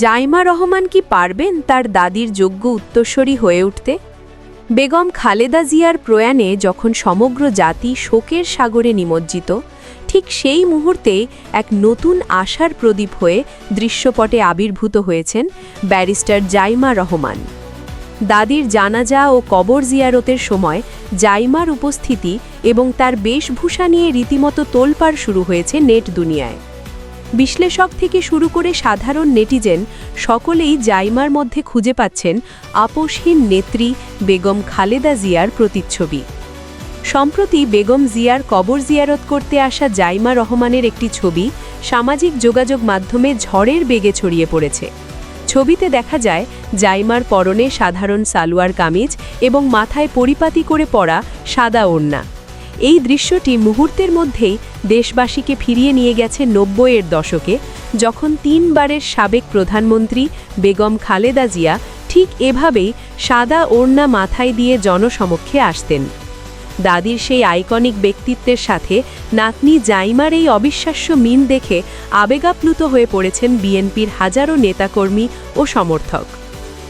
জাইমা রহমান কি পারবেন তার দাদির যোগ্য উত্তরসূরি হয়ে উঠতে? বেগম খালেদা জিয়ার প্রয়াণে যখন সমগ্র জাতি শোকের সাগরে নিমজ্জিত, ঠিক সেই মুহূর্তে এক নতুন আশার প্রদীপ হয়ে দৃশ্যপটে আবির্ভূত হয়েছেন ব্যারিস্টার জাইমা রহমান। দাদির জানাজা ও কবর জিয়ারতের সময় জাইমার উপস্থিতি এবং তার বেশভূষা নিয়ে রীতিমতো তোলপাড় শুরু হয়েছে নেট দুনিয়ায়। বিশ্লেষক থেকে শুরু করে সাধারণ নেটিজেন সকলেই জাইমার মধ্যে খুঁজে পাচ্ছেন আপোষহীন নেত্রী বেগম খালেদা জিয়ার প্রতিচ্ছবি। সম্প্রতি বেগম জিয়ার কবর জিয়ারত করতে আসা জাইমা রহমানের একটি ছবি সামাজিক যোগাযোগ মাধ্যমে ঝড়ের বেগে ছড়িয়ে পড়েছে। ছবিতে দেখা যায়, জাইমার পরনে সাধারণ সালোয়ার কামিজ এবং মাথায় পরিপাতি করে পরা সাদা ওড়না। এই দৃশ্যটি মুহূর্তের মধ্যেই দেশবাসীকে ফিরিয়ে নিয়ে গেছে নব্বইয়ের দশকে, যখন তিনবারের সাবেক প্রধানমন্ত্রী বেগম খালেদা জিয়া ঠিক এভাবেই সাদা ওড়না মাথায় দিয়ে জনসমক্ষে আসতেন। দাদির সেই আইকনিক ব্যক্তিত্বের সাথে নাতনি জাইমার এই অবিশ্বাস্য মিল দেখে আবেগাপ্লুত হয়ে পড়েছেন বিএনপির হাজারো নেতাকর্মী ও সমর্থক।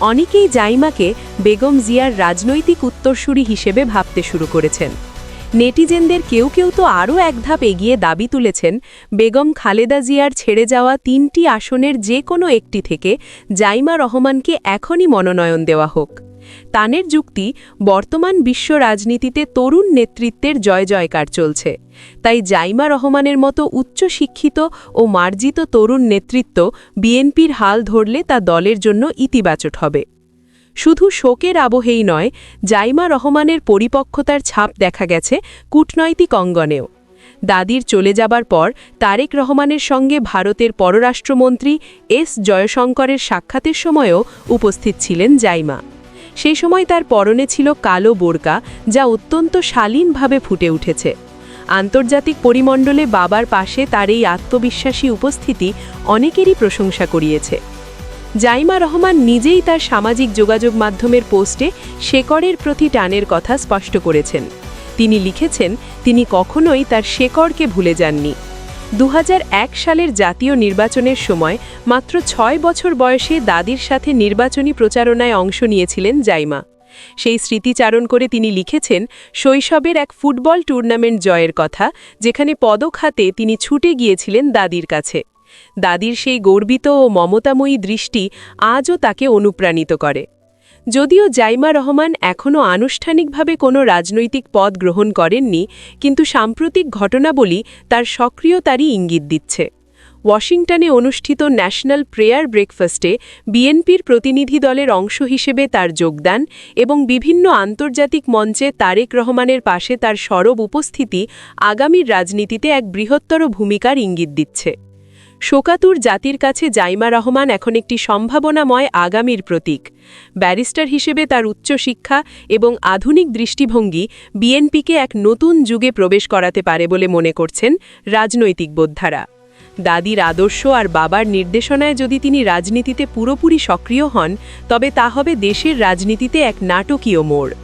অনেকেই জাইমাকে বেগম জিয়ার রাজনৈতিক উত্তরসূরি হিসেবে ভাবতে শুরু করেছেন। নেটিজেনদের কেউ কেউ তো আরও এক ধাপ এগিয়ে দাবি তুলেছেন, বেগম খালেদা জিয়ার ছেড়ে যাওয়া তিনটি আসনের যে কোনো একটি থেকে জাইমা রহমানকে এখনই মনোনয়ন দেওয়া হোক। তানের যুক্তি, বর্তমান বিশ্ব রাজনীতিতে তরুণ নেতৃত্বের জয় জয়কার চলছে। তাই জাইমা রহমানের মতো উচ্চশিক্ষিত ও মার্জিত তরুণ নেতৃত্ব বিএনপির হাল ধরলে তা দলের জন্য ইতিবাচক হবে। শুধু শোকের আবহেই নয়, জাইমা রহমানের পরিপক্কতার ছাপ দেখা গেছে কূটনৈতিক অঙ্গনেও। দাদির চলে যাবার পর তারেক রহমানের সঙ্গে ভারতের পররাষ্ট্রমন্ত্রী এস জয়শঙ্করের সাক্ষাতের সময়ও উপস্থিত ছিলেন জাইমা। সেই সময় তার পরনে ছিল কালো বোরকা, যা অত্যন্ত শালীনভাবে ফুটে উঠেছে। আন্তর্জাতিক পরিমণ্ডলে বাবার পাশে তার এই আত্মবিশ্বাসী উপস্থিতি অনেকেরই প্রশংসা করিয়েছে। জাইমা রহমান নিজেই তার সামাজিক যোগাযোগ মাধ্যমের পোস্টে শেকড়ের প্রতি টানের কথা স্পষ্ট করেছেন। তিনি লিখেছেন, তিনি কখনোই তার শেকড়কে ভুলে যাননি। দু হাজার এক সালের জাতীয় নির্বাচনের সময় মাত্র ছয় বছর বয়সে দাদির সাথে নির্বাচনী প্রচারণায় অংশ নিয়েছিলেন জাইমা। সেই স্মৃতিচারণ করে তিনি লিখেছেন, শৈশবের এক ফুটবল টুর্নামেন্ট জয়ের কথা, যেখানে পদক হাতে তিনি ছুটে গিয়েছিলেন দাদির কাছে। দাদির সেই গর্বিত ও মমতাময়ী দৃষ্টি আজও তাকে অনুপ্রাণিত করে। যদিও জাইমা রহমান এখনও আনুষ্ঠানিকভাবে কোনো রাজনৈতিক পদ গ্রহণ করেননি, কিন্তু সাম্প্রতিক ঘটনাবলী তার সক্রিয়তারই ইঙ্গিত দিচ্ছে। ওয়াশিংটনে অনুষ্ঠিত ন্যাশনাল প্রেয়ার ব্রেকফাস্টে বিএনপির প্রতিনিধি দলের অংশ হিসেবে তার যোগদান এবং বিভিন্ন আন্তর্জাতিক মঞ্চে তারেক রহমানের পাশে তার সরব উপস্থিতি আগামীর রাজনীতিতে এক বৃহত্তর ভূমিকার ইঙ্গিত দিচ্ছে। শোকাতুর জাতির কাছে জাইমা রহমান এখন একটি সম্ভাবনাময় আগামীর প্রতীক। ব্যারিস্টার হিসেবে তার উচ্চশিক্ষা এবং আধুনিক দৃষ্টিভঙ্গি বিএনপিকে এক নতুন যুগে প্রবেশ করাতে পারে বলে মনে করছেন রাজনৈতিক বোদ্ধারা। দাদির আদর্শ আর বাবার নির্দেশনায় যদি তিনি রাজনীতিতে পুরোপুরি সক্রিয় হন, তবে তা হবে দেশের রাজনীতিতে এক নাটকীয় মোড়।